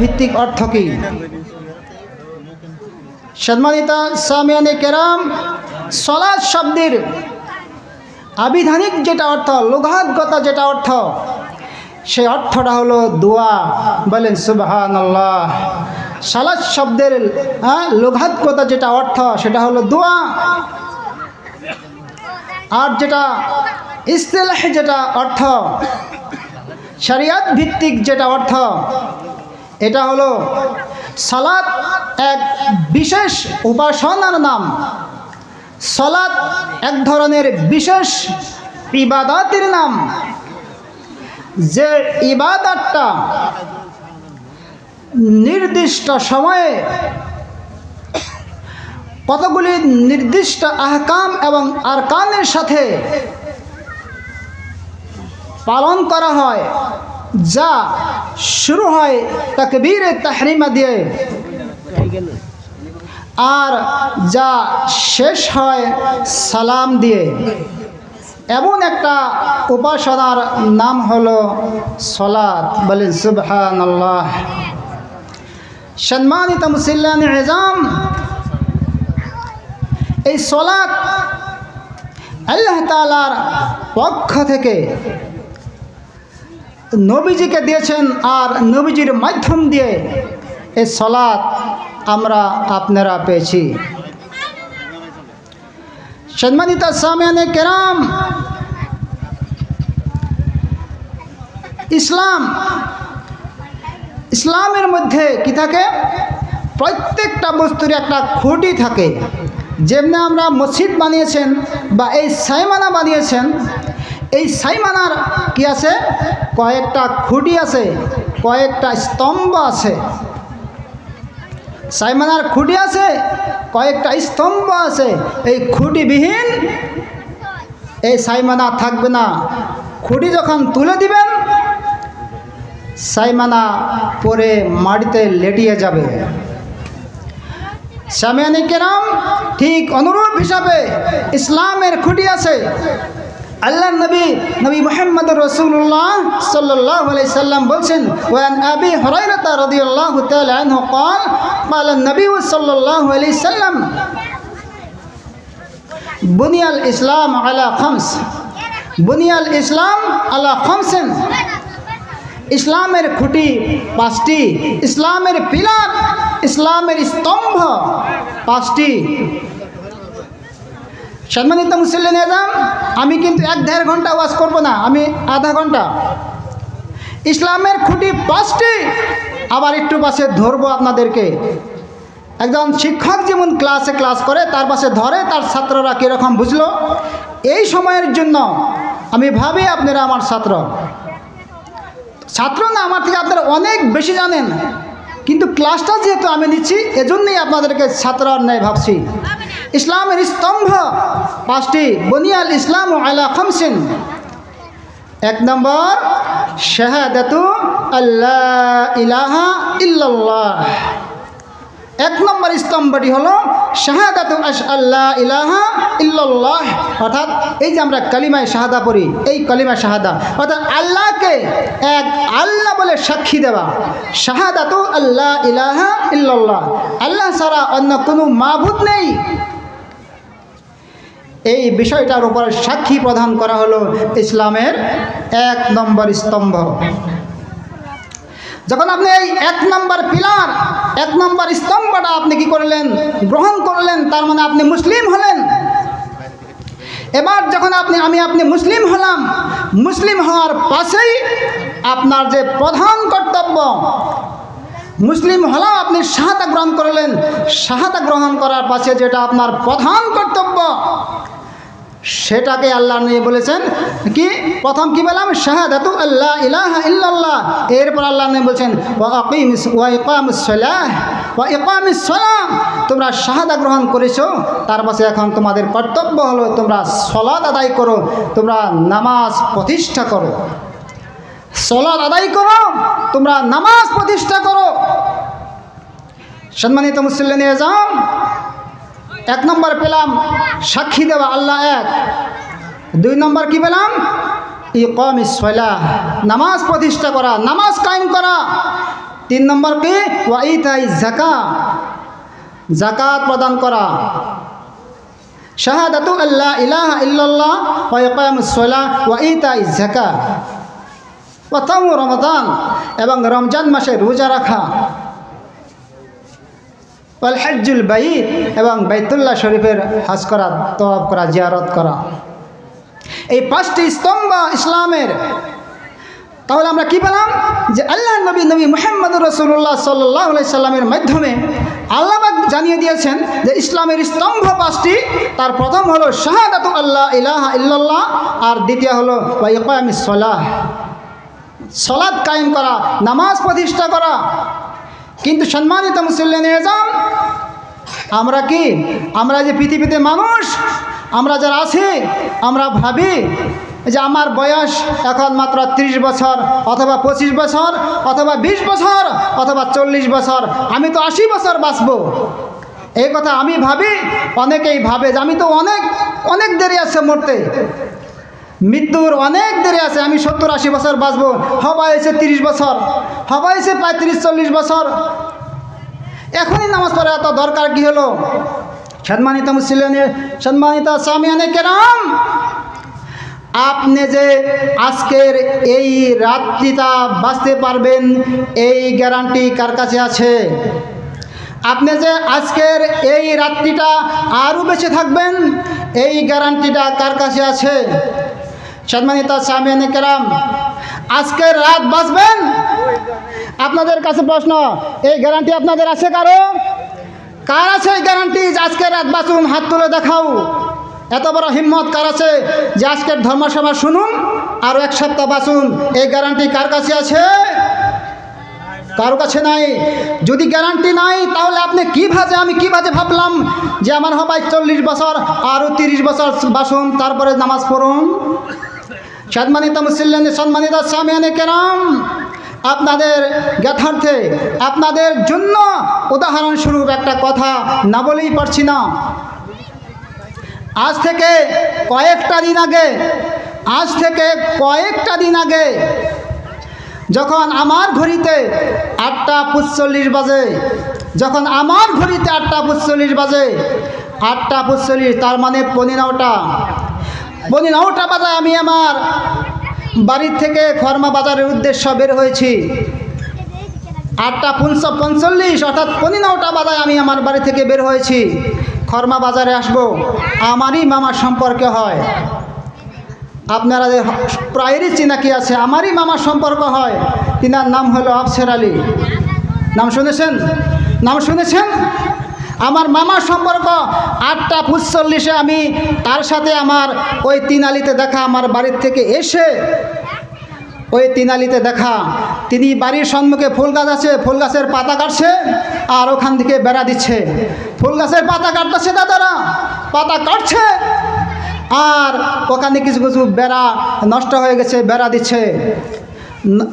ভিত্তিক অর্থ কী? সম্মানিত সামিয়ানি কেরাম সলাদ শব্দের আবিধানিক যেটা অর্থ লোঘাতগত যেটা অর্থ, সেই অর্থটা হলো দোয়া। বলেন সুবহান আল্লাহ সালাদ শব্দের লোঘাতগত যেটা অর্থ, সেটা হলো দোয়া। আর যেটা ইস্তেলাহ যেটা অর্থ, শরিয়াত ভিত্তিক যেটা অর্থ এটা হলো সালাত এক বিশেষ উপাসনার নাম। সালাত এক ধরনের বিশেষ ইবাদাতের নাম। যে ইবাদতটা নির্দিষ্ট সময়ে কতগুলি নির্দিষ্ট আহকাম এবং আরকানের সাথে পালন করা হয় যা শুরু হয় তাকবীর তাহরিমা দিয়ে। আর যা শেষ হয় সালাম দিয়ে। এমন একটা উপাসনার নাম হলো সলাৎ। বলেন সুবহান সম্মানিত মুসিল্লান এজাম এই সলাৎ আল্লাহ তালার পক্ষ থেকে নবীজিকে দিয়েছেন আর নবীজির মাধ্যম দিয়ে এই সলাৎ আমরা আপনারা পেয়েছি। সম্মানিত সামিয়ানে কেরাম, ইসলাম, ইসলামের মধ্যে কি থাকে? প্রত্যেকটা বস্তুর একটা খুঁটি থাকে। যেমনি আমরা মসজিদ বানিয়েছেন বা এই সাইমানা বানিয়েছেন এই সাইমানার কি আছে? কয়েকটা খুঁটি আছে, কয়েকটা স্তম্ভ আছে। সাইমানার খুঁটি আছে, কয়েকটা স্তম্ভ আছে। এই খুঁটিবিহীন এই সাইমানা থাকবে না। খুঁটি যখন তুলে দিবেন, সাইমানা পরে মাটিতে লেটিয়ে যাবে। সামিয়ানি কেরাম, ঠিক অনুরূপ হিসাবে ইসলামের খুঁটি আছে। আল্লাহ নবী নবী মোহাম্মদ রসুল্লাহ সাল্লাহ সাল্লাম বলছেন ওয়ান আবি হরাইরতা রাদিয়াল্লাহু তাআলা আনহু قال قال النبي صلى الله عليه وسلم بني الإسلام على خمس بني الإسلام على خمس ইসলামের খুঁটি পাঁচটি ইসলামের পিলার ইসলামের স্তম্ভ পাঁচটি সম্মানিত মুসলিম এজাম আমি কিন্তু এক দেড় ঘণ্টা ওয়াজ করব না, আমি আধা ঘণ্টা। ইসলামের খুঁটি পাঁচটি, আবার একটু পাশে ধরবো আপনাদেরকে। একজন শিক্ষক যেমন ক্লাসে ক্লাস করে, তার পাশে ধরে, তার ছাত্ররা কীরকম বুঝলো? এই সময়ের জন্য আমি ভাবি আপনারা আমার ছাত্র। ছাত্র না, আমার থেকে আপনারা অনেক বেশি জানেন। কিন্তু ক্লাসটা যেহেতু আমি নিচ্ছি, এজন্যই আপনাদেরকে ছাত্র ন্যায় ভাবছি। ইসলামের স্তম্ভ পাঁচটি বনিয়াল ইসলাম আলা খামসিন। এক নম্বর, শাহাদাতু আল্লাহ ইলাহা ইল্লাল্লাহ। এক নম্বর স্তম্ভটি হলো, শাহাদাতু আশ আল্লাহ ইলাহা ইল্লাল্লাহ। অর্থাৎ এই যে আমরা কালিমায় শাহাদা পড়ি, এই কালিমা শাহাদা। অর্থাৎ আল্লাহকে এক আল্লাহ বলে সাক্ষী দেওয়া। শাহাদাতু আল্লাহ ইলাহা ইল্লাল্লাহ। আল্লাহ ছাড়া অন্য কোনো মাবুদ নেই। এই বিষয়টার উপর সাক্ষী প্রদান করা হলো ইসলামের এক নম্বর স্তম্ভ। যখন আপনি এই এক নম্বর পিলার, এক নম্বর স্তম্ভটা আপনি কি করলেন? গ্রহণ করলেন, তার মানে আপনি মুসলিম হলেন। এবার যখন আপনি, আমি আপনি মুসলিম হলাম, মুসলিম হওয়ার পাশেই আপনার যে প্রধান কর্তব্য, মুসলিম হলাম আপনি সাহাতা গ্রহণ করলেন। সাহাতা গ্রহণ করার পাশে যেটা আপনার প্রধান কর্তব্য সেটাকে আল্লাহ নিয়ে বলেছেন, কি? প্রথম কি বললাম শাহাদাতু আল্লাহ ইলাহা ইল্লাল্লাহ। এরপর আল্লাহ নিয়ে বলছেন তোমরা শাহাদা গ্রহণ করেছ, তার পাশে এখন তোমাদের কর্তব্য হলো তোমরা সলাদ আদায় করো, তোমরা নামাজ প্রতিষ্ঠা করো। সলাদ আদায় করো, তোমরা নামাজ প্রতিষ্ঠা করো। সম্মানিত নিয়ে যাও। এক নম্বর পেলাম সাক্ষী দেওয়া আল্লাহ এক। দুই নম্বর কি পেলাম? ই কম ইসলা নামাজ প্রতিষ্ঠা করা, নামাজ কায়েম করা। তিন নম্বর কি? ওয়াইতাই জাকা জাকাত প্রদান করা। শাহাদাতু আল্লাহ ইলাহা ইল্লাল্লাহ ওয়া ইকামুস সালাহ ওয়া ইতাই যাকাত। ওয়া রমাদান এবং রমজান মাসে রোজা রাখা। ওয়াল হজ্জুল এবং বাইতুল্লাহ শরীফের হজ করা, তওয়াব করা, জিয়ারত করা। এই পাঁচটি স্তম্ভ ইসলামের। তাহলে আমরা কি পেলাম? যে আল্লাহ নবী নবী মোহাম্মদ রসুল্লাহ সাল্লাহ সাল্লামের মাধ্যমে আল্লাহ জানিয়ে দিয়েছেন যে ইসলামের স্তম্ভ পাঁচটি, তার প্রথম হলো শাহাদাত আল্লাহ ইলাহা ইল্লাল্লাহ আর দ্বিতীয় হলো ওয়াইকামি সলাহ। সলাদ কায়েম করা, নামাজ প্রতিষ্ঠা করা। কিন্তু সম্মানিত মুসল্লিন এজাম আমরা কি? আমরা যে পৃথিবীতে মানুষ, আমরা যারা আছি, আমরা ভাবি যে আমার বয়স এখন মাত্র ৩০ বছর অথবা পঁচিশ বছর অথবা ২০ বছর অথবা চল্লিশ বছর। আমি তো আশি বছর বাঁচব। এই কথা আমি ভাবি, অনেকেই ভাবে যে আমি তো অনেক অনেক দেরি আছে মরতে। মৃত্যুর অনেক দেরি আছে, আমি সত্তর আশি বছর বাঁচবো হবা হয়েছে তিরিশ বছর। হবা হয়েছে পঁয়ত্রিশ, চল্লিশ বছর। এখনই নামাজ পড়া এত দরকার কি হলো? সম্মানিত মুসলিম, সম্মানিত সামিয়ানে কেরাম, আপনি যে আজকের এই রাত্রিটা বাঁচতে পারবেন, এই গ্যারান্টি কার কাছে আছে? আপনি যে আজকের এই রাত্রিটা আরও বেঁচে থাকবেন, এই গ্যারান্টিটা কার কাছে আছে? সম্মানিত সামিয়ানে কেরাম আজকের রাত বাঁচবেন আপনাদের কাছে প্রশ্ন, এই গ্যারান্টি আপনাদের আছে কারও? কার আছে এই গ্যারান্টি যে আজকের রাত বাঁচুন হাত তুলে দেখাও? এত বড় হিম্মত কার আছে যে আজকের ধর্মসভা শুনুন আর এক সপ্তাহ বাঁচুন? এই গ্যারান্টি কার কাছে আছে? কারও কাছে নাই। যদি গ্যারান্টি নাই, তাহলে আপনি কি ভাজে? আমি কি ভাজে ভাবলাম যে আমার হবাই চল্লিশ বছর, আরও তিরিশ বছর বাসুন তারপরে নামাজ পড়ুন? সম্মানিত মুসল্লেন সম্মানিত সামিয়ানে কেরাম, আপনাদের জ্ঞাতার্থে আপনাদের জন্য উদাহরণস্বরূপ একটা কথা না বলেই পারছি না। আজ থেকে কয়েকটা দিন আগে, আজ থেকে কয়েকটা দিন আগে, যখন আমার ঘড়িতে আটটা পঁচল্লিশ বাজে, যখন আমার ঘড়িতে আটটা পঁচল্লিশ বাজে, আটটা পঁচল্লিশ, তার মানে পনি পনি নটা বাজে আমি আমার বাড়ির থেকে খরমা বাজারের উদ্দেশ্য বের হয়েছি। আটটা পঞ্চ পঞ্চল্লিশ, অর্থাৎ পনি নটা বাজায় আমি আমার বাড়ি থেকে বের হয়েছি। খরমা বাজারে আসব। আমারই মামার সম্পর্কে হয়। আপনারা যে প্রায়েরই চিনাকি আছে, আমারই মামার সম্পর্ক হয়। তিনার নাম হলো আফসের আলী। নাম শুনেছেন? নাম শুনেছেন? আমার মামার সম্পর্ক আটটা পুচল্লিশে আমি তার সাথে আমার ওই তিনালিতে দেখা আমার বাড়ির থেকে এসে ওই তিনালিতে দেখা। তিনি বাড়ির সম্মুখে ফুল গাছ আছে, ফুল গাছের পাতা কাটছে আর ওখান থেকে বেড়া দিচ্ছে। ফুল গাছের পাতা কাটতেছে দাদারা, পাতা কাটছে আর ওখানে কিছু কিছু বেড়া নষ্ট হয়ে গেছে, বেড়া দিচ্ছে।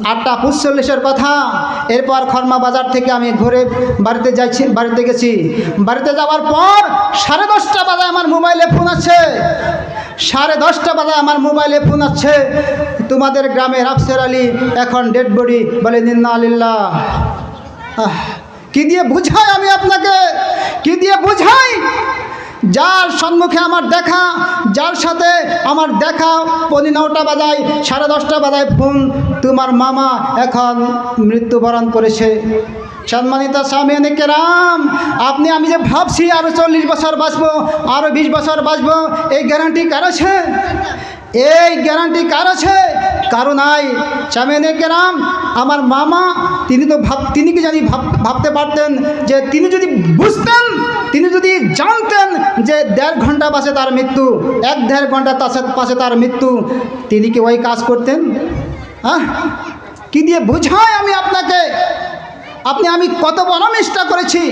আটটা পুচল্লিশের কথা। এরপর খর্মা বাজার থেকে আমি ঘুরে বাড়িতে যাইছি বাড়িতে গেছি। বাড়িতে যাওয়ার পর সাড়ে দশটা বাজে আমার মোবাইলে ফোন আছে। সাড়ে দশটা বাজে আমার মোবাইলে ফোন আছে। তোমাদের গ্রামের আফসের আলী এখন ডেড বডি বলে নিন্না আলিল্লাহ। আহ, কি দিয়ে বুঝাই আমি আপনাকে? কি দিয়ে বুঝাই? যার সম্মুখে আমার দেখা, যার সাথে আমার দেখা, পনি নটা বাজায়, সাড়ে দশটা বাজায় ফোন, তোমার মামা এখন মৃত্যুবরণ করেছে। সম্মানিত স্বামী কেরাম, আপনি আমি যে ভাবছি আরও চল্লিশ বছর বাঁচবো আরও বিশ বছর বাঁচবো, এই গ্যারান্টি কার আছে? এই গ্যারান্টি কার আছে? কারও নাই। চামেনে কেরাম, আমার মামা, তিনি তো ভাব তিনি কি জানি ভাব ভাবতে পারতেন যে তিনি যদি বুঝতেন, তিনি দেড় ঘণ্টা পাশে তার মৃত্যু, এক দেড় ঘণ্টা তার পাশে তার মৃত্যু। তিনি কি ওই কাজ করতেন? হ্যাঁ কি দিয়ে বুঝাই আমি আপনাকে? আপনি আমি কত বড় মিষ্টা করেছি।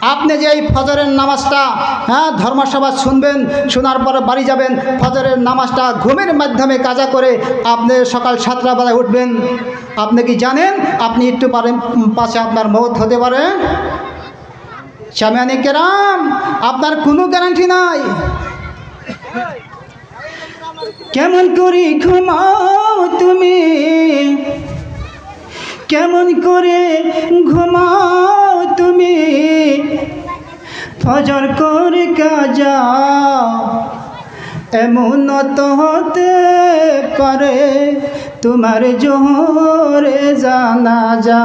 আপনি যে এই ফজরের নামাজটা হ্যাঁ ধর্মসভা শুনবেন, শোনার পর বাড়ি যাবেন, ফজরের নামাজটা ঘুমের মাধ্যমে কাজা করে আপনি সকাল সাতটা বেলায় উঠবেন। আপনি কি জানেন? আপনি একটু পারেন পাশে আপনার মৌত হতে পারে। স্বামী কেরাম, আপনার কোনো গ্যারান্টি নাই। কেমন করে ঘুমাও তুমি? কেমন করে ঘুমাও তুমি? ফজর করে কাজা এমন তো হতে পারে, তোমার জোহরে জানা যা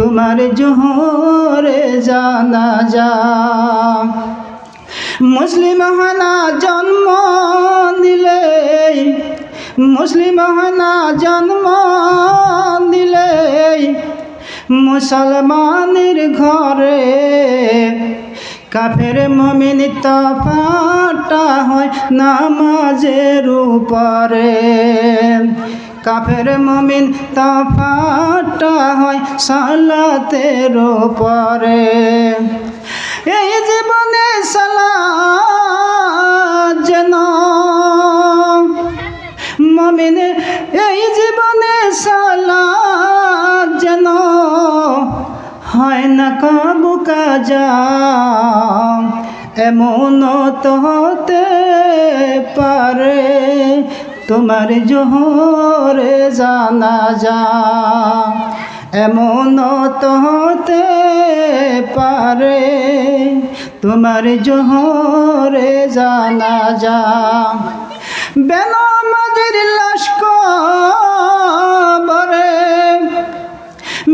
তোমার জোহরে জানা যা। মুসলিম হানা জন্ম দিলে মুসলিম হানা জন্ম দিলে মুসলমানের ঘরে কাফের মমিন তফাটা হয় নামাজের উপরে। কাফের মমিন তফাটা হয় সালাতের উপরে। এই জীবনে সালা যেন মমিন, এই জীবনে সালা যেন হয় না কাবু কাজা, এমন তো হতে পারে। তোমার জোহরে জানা যা এমন তো হতে পারে। তোমার জোহরে জানা যা বেনামাজের লাশ কবরে।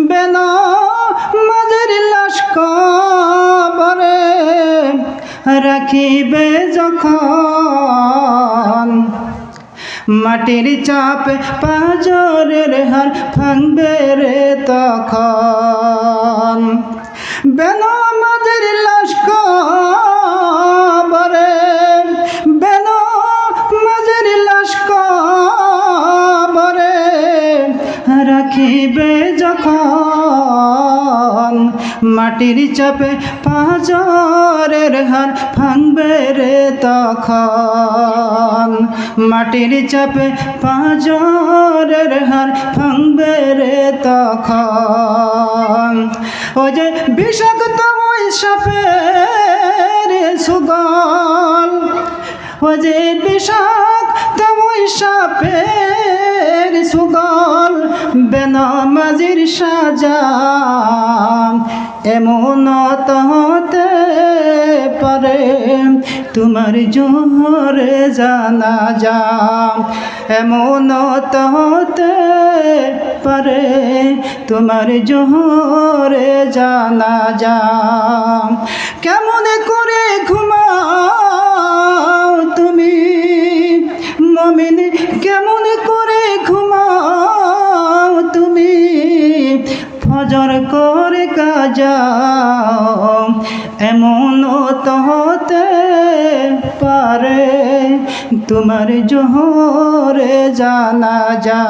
বেনামাজের লাশ কবরে রাখিবে যখন মাটির চাপে পাজরের হার ভাঙবে রে তখন। কবরে বেনামাজের লাশ কবরে রাখিবে যখন মাটির চাপে পাজরের হার ভাঙবে রে তখন। মাটির চাপে পাজরের হার ভাঙবে রে তখন। ও যে বিষাক্ত সাপের সুগল, ও যে বিষাক্ত সাপের সুগল, বেনামাজির সাজা। এমন হতে পারে, তোমার জোহরে জানা যা এমন হতে পারে, তোমার জোহরে জানা যা কেমন করে ঘুমাও কাজা এমন তো হতে পারে, তোমার জোহরে জানা যা,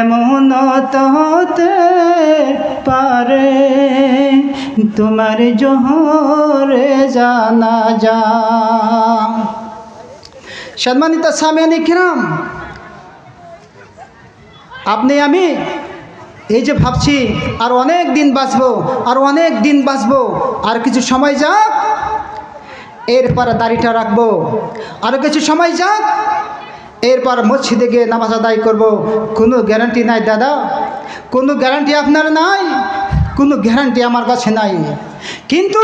এমন তো হতে পারে, তোমার জোহরে জানা যা। সম্মানিত সামিয়ানি কিরাম, আপনি আমি এই যে ভাবছি, আর অনেক দিন বাঁচবো, আর অনেক দিন বাঁচবো, আর কিছু সময় যাক, এরপর দাড়িটা রাখব আরও কিছু সময় যাক, এরপর মসজিদে গিয়ে নামাজ আদায় করব। কোনো গ্যারান্টি নাই দাদা, কোনো গ্যারান্টি আপনার নাই। কোনো গ্যারান্টি আমার কাছে নাই। কিন্তু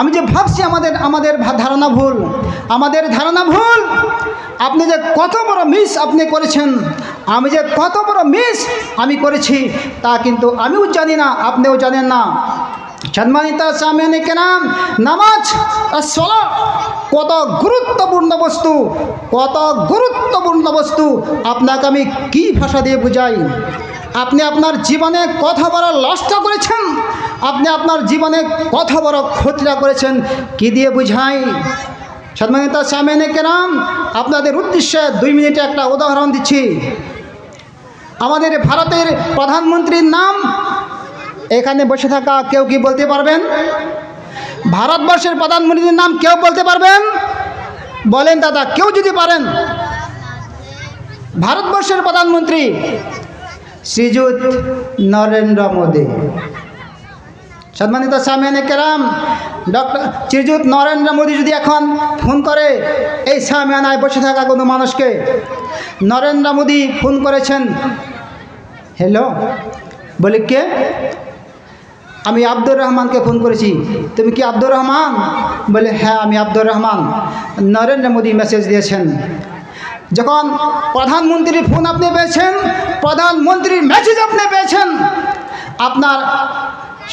আমি যে ভাবছি আমাদের আমাদের ধারণা ভুল, আমাদের ধারণা ভুল। আপনি যে কত বড় মিস আপনি করেছেন, আমি যে কত বড় মিস আমি করেছি, তা কিন্তু আমিও জানি না, আপনিও জানেন না। সম্মানিত সামিয়ানি কেনাম নামাজ সলা কত গুরুত্বপূর্ণ বস্তু, কত গুরুত্বপূর্ণ বস্তু, আপনাকে আমি কী ভাষা দিয়ে বুঝাই? আপনি আপনার জীবনে কত বড় লষ্ট করেছেন? আপনি আপনার জীবনে কত বড় ক্ষতিটা করেছেন? কি দিয়ে বুঝাই? সম্মানিত সামিয়ানি কেনাম আপনাদের উদ্দেশ্যে দুই মিনিটে একটা উদাহরণ দিচ্ছি। আমাদের ভারতের প্রধানমন্ত্রীর নাম, এখানে বসে থাকা কেউ কি বলতে পারবেন? ভারতবর্ষের প্রধানমন্ত্রীর নাম কেউ বলতে পারবেন? বলেন দাদা, কেউ যদি পারেন। ভারতবর্ষের প্রধানমন্ত্রী শ্রীযুত নরেন্দ্র মোদী। সম্মানিত সামিয়ানে কেরাম, ডক্টর শ্রীযুত নরেন্দ্র মোদী যদি এখন ফোন করে, এই সামিয়ানায় বসে থাকা কোনো মানুষকে, নরেন্দ্র মোদী ফোন করেছেন হ্যালো বলি, কে? আমি আব্দুর রহমানকে ফোন করেছি। তুমি কি আব্দুর রহমান? বলে হ্যাঁ আমি আব্দুর রহমান। নরেন্দ্র মোদী মেসেজ দিয়েছেন। যখন প্রধানমন্ত্রীর ফোন আপনি পেয়েছেন, প্রধানমন্ত্রীর মেসেজ আপনি পেয়েছেন, আপনার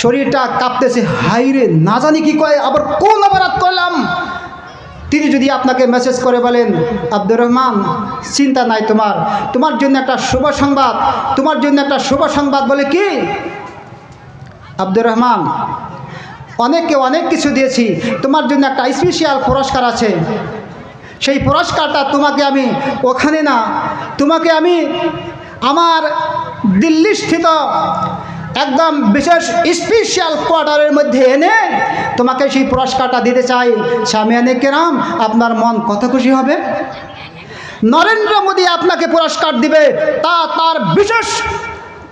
শরীরটা কাঁপতেছে হাইরে না জানি কি কয় আবার কোন অপরাধ করলাম? তিনি যদি আপনাকে মেসেজ করে বলেন, আব্দুর রহমান, চিন্তা নাই তোমার তোমার জন্য একটা শুভ সংবাদ, তোমার জন্য একটা শুভ সংবাদ বলে কি? আব্দুর রহমান, অনেককে অনেক কিছু দিয়েছি, তোমার জন্য একটা স্পেশাল পুরস্কার আছে সেই পুরস্কারটা তোমাকে আমি ওখানে না, তোমাকে আমি আমার দিল্লিস্থিত একদম বিশেষ স্পেশাল কোয়ার্টারের মধ্যে এনে তোমাকে সেই পুরস্কারটা দিতে চাই। স্বামী কেরাম আপনার মন কত খুশি হবে? নরেন্দ্র মোদী আপনাকে পুরস্কার দিবে, তা তার বিশেষ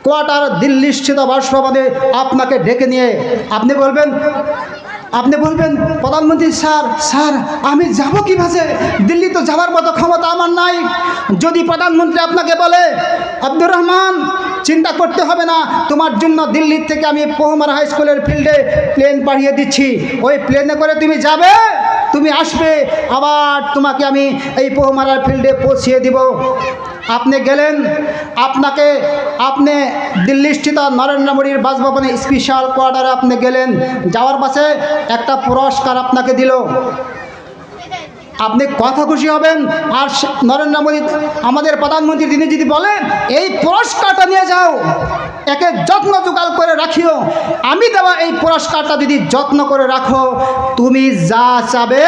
কোয়ার্টার দিল্লি স্থিত বাসভবনে আপনাকে ডেকে নিয়ে। আপনি বলবেন আপনি বলবেন, প্রধানমন্ত্রী, স্যার স্যার, আমি যাব কীভাবে? দিল্লি তো যাওয়ার মতো ক্ষমতা আমার নাই। যদি প্রধানমন্ত্রী আপনাকে বলে, আব্দুর রহমান, চিন্তা করতে হবে না, তোমার জন্য দিল্লির থেকে আমি পহুমার হাই স্কুলের ফিল্ডে প্লেন পাঠিয়ে দিচ্ছি। ওই প্লেনে করে তুমি যাবে, তুমি আসবে, আবার তোমাকে আমি এই পহুমারার ফিল্ডে পৌঁছিয়ে দিব। আপনি গেলেন, আপনাকে আপনি দিল্লিস্থিত নরেন্দ্র মোদীর বাসভবনে স্পেশাল কোয়ার্টারে আপনি গেলেন, যাওয়ার পাশে একটা পুরস্কার আপনাকে দিল। আপনি কথা খুশি হবেন, আর নরেন্দ্র মোদী, আমাদের প্রধানমন্ত্রী তিনি যদি বলেন, এই পুরস্কারটা নিয়ে যাও, একে যত্ন জোগাল করে রাখিও, আমি দেওয়া এই পুরস্কারটা যদি যত্ন করে রাখো, তুমি যা চাবে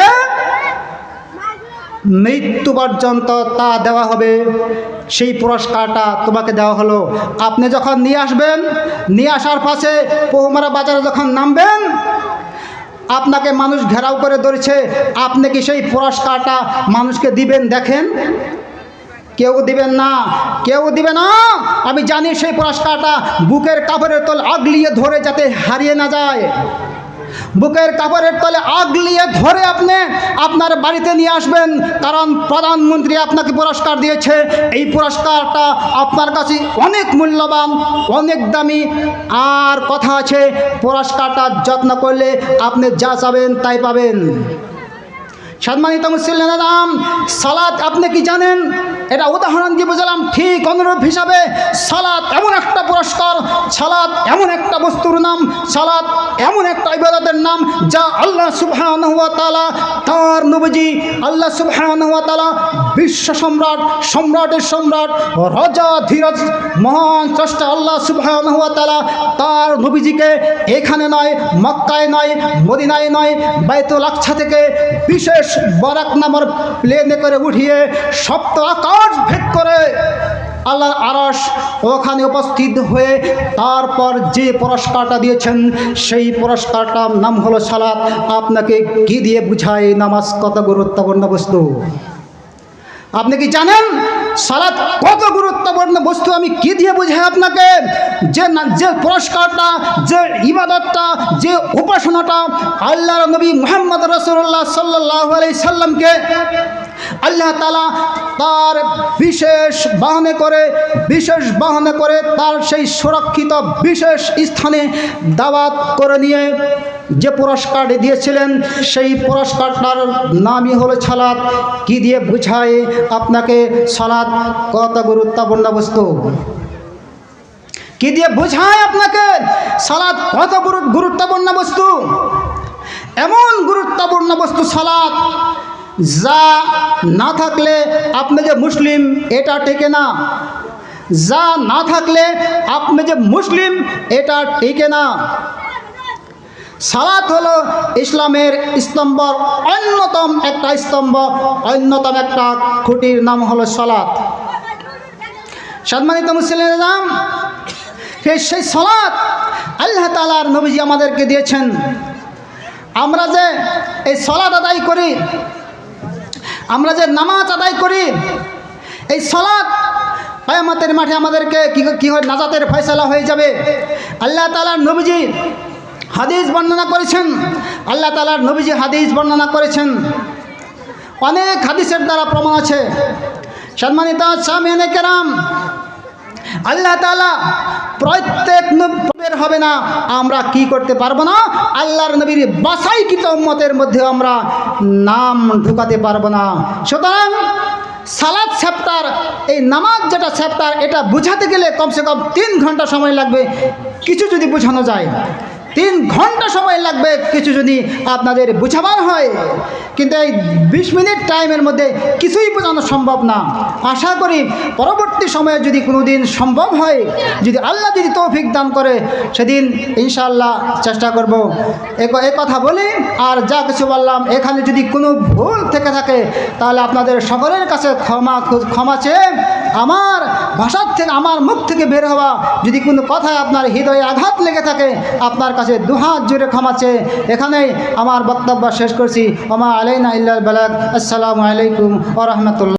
মৃত্যু পর্যন্ত তা দেওয়া হবে। সেই পুরস্কারটা তোমাকে দেওয়া হলো। আপনি যখন নিয়ে আসবেন, নিয়ে আসার পাশে পৌমারা বাজারে যখন নামবেন, আপনাকে মানুষ ঘেরাও করে ধরেছে, আপনি কি সেই পুরস্কারটা মানুষকে দিবেন দেখেন? কেউ দিবেন না, কেউ দিবে না। আমি জানি সেই পুরস্কারটা বুকের কাপড়ের তল আগলিয়ে ধরে যাতে হারিয়ে না যায়। বুকের কাপড়ের তলে আগলিয়ে ধরে আপনি আপনার বাড়িতে নিয়ে আসবেন। কারণ প্রধানমন্ত্রী আপনাকে পুরস্কার দিয়েছে। এই পুরস্কারটা আপনার কাছে অনেক মূল্যবান, অনেক দামি। আর কথা আছে, পুরস্কারটা যত্ন করলে আপনি যা চাবেন তাই পাবেন। সম্মানিত মুসলিম সালাদ আপনি কি জানেন? এটা উদাহরণ দিয়ে বুঝলাম, ঠিক অনুরূপ হিসাবে সালাদ এমন একটা পুরস্কার সালাদ এমন একটা বস্তুর নাম সালাদ এমন একটা ইবাদতের নাম যা আল্লাহ তালা তার নবজি আল্লাহ তালা বিশ্ব সম্রাট, সম্রাটের সম্রাট, রাজা, ধীরজ, মহান স্রষ্টা আল্লাহ তালা তার নবীজিকে এখানে নয়, মক্কায় নয়, মদিনায় নয়, বাইতুল আকছা থেকে বিশেষ বরাক নামর প্লেনে করে উঠিয়ে সপ্ত আকাশ ভেদ করে আল্লাহর আরস ওখানে উপস্থিত হয়ে তারপর যে পুরস্কারটা দিয়েছেন, সেই পুরস্কারটার নাম হলো সালাত। আপনাকে কি দিয়ে বুঝায় নামাজ কত গুরুত্বপূর্ণ বস্তু? আপনি কি জানেন সালাত কত গুরুত্বপূর্ণ বস্তু? আমি কি দিয়ে বুঝাই আপনাকে? যে যে পুরস্কারটা, যে ইবাদতটা, যে উপাসনাটা আল্লাহর নবী মোহাম্মদ রসুল্লাহ সাল্লাহ আলাই সাল্লামকে আল্লাহ তালা তার বিশেষ বাহনে করে, বিশেষ বাহনে করে তার সেই সুরক্ষিত বিশেষ স্থানে দাওয়াত করে নিয়ে যে পুরস্কারটি দিয়েছিলেন, সেই পুরস্কারটার নামই হলো সালাদ কি দিয়ে বুঝায় আপনাকে সালাদ কত গুরুত্বপূর্ণ বস্তু। কি দিয়ে বোঝায় আপনাকে? সালাদ কত গুরু- গুরুত্বপূর্ণ বস্তু। এমন গুরুত্বপূর্ণ বস্তু সালাদ যা না থাকলে আপনি যে মুসলিম, এটা টেকে না। যা না থাকলে আপনি যে মুসলিম, এটা টেকে না। সালাত হলো ইসলামের স্তম্ভ, অন্যতম একটা স্তম্ভ, অন্যতম একটা খুঁটির নাম হলো সালাত। সম্মানিত মুসলিম সেই সলাৎ আল্লাহ তালার নবীজি আমাদেরকে দিয়েছেন। আমরা যে এই সলাদ আদায় করি আমরা যে নামাজ আদায় করি, এই সলাদ কায়ামাতের মাঠে আমাদেরকে কী হয়, নাজাতের ফয়সালা হয়ে যাবে। আল্লাহ তালার নবীজি হাদিস বর্ণনা করেছেন। আল্লাহ তালার নবীজি হাদিস বর্ণনা করেছেন। অনেক হাদিসের দ্বারা প্রমাণ আছে। সম্মানিত সামিয়ানে কেরাম, আল্লাহ তালা প্রত্যেক বের হবে না। আমরা কি করতে পারব না? আল্লাহর নবীর বাসাইকৃত উম্মতের মধ্যে আমরা নাম ঢুকাতে পারব না। সুতরাং সালাদ চ্যাপ্টার এই নামাজ যেটা চ্যাপ্টার এটা বুঝাতে গেলে কমসে কম তিন ঘণ্টা সময় লাগবে। কিছু যদি বোঝানো যায়। তিন ঘণ্টা সময় লাগবে কিছু যদি আপনাদের বুঝাবার হয়। কিন্তু এই বিশ মিনিট টাইমের মধ্যে কিছুই বোঝানো সম্ভব না। আশা করি পরবর্তী সময়ে যদি কোনো দিন সম্ভব হয়, যদি আল্লাহ যদি তৌফিক দান করে, সেদিন ইনশাআল্লাহ চেষ্টা করব। এ কথা বলি, আর যা কিছু বললাম, এখানে যদি কোনো ভুল থেকে থাকে, তাহলে আপনাদের সকলের কাছে ক্ষমা ক্ষমা চেয়ে আমার ভাষার থেকে, আমার মুখ থেকে বের হওয়া। যদি কোনো কথায় আপনার হৃদয়ে আঘাত লেগে থাকে, আপনার কাছে দুহাত জুড়ে ক্ষমা চেয়ে এখানেই আমার বক্তব্য শেষ করছি। আমার আলাইনা ইল্লাল বালাক আসসালামু আলাইকুম ও রহমতুল্লাহ।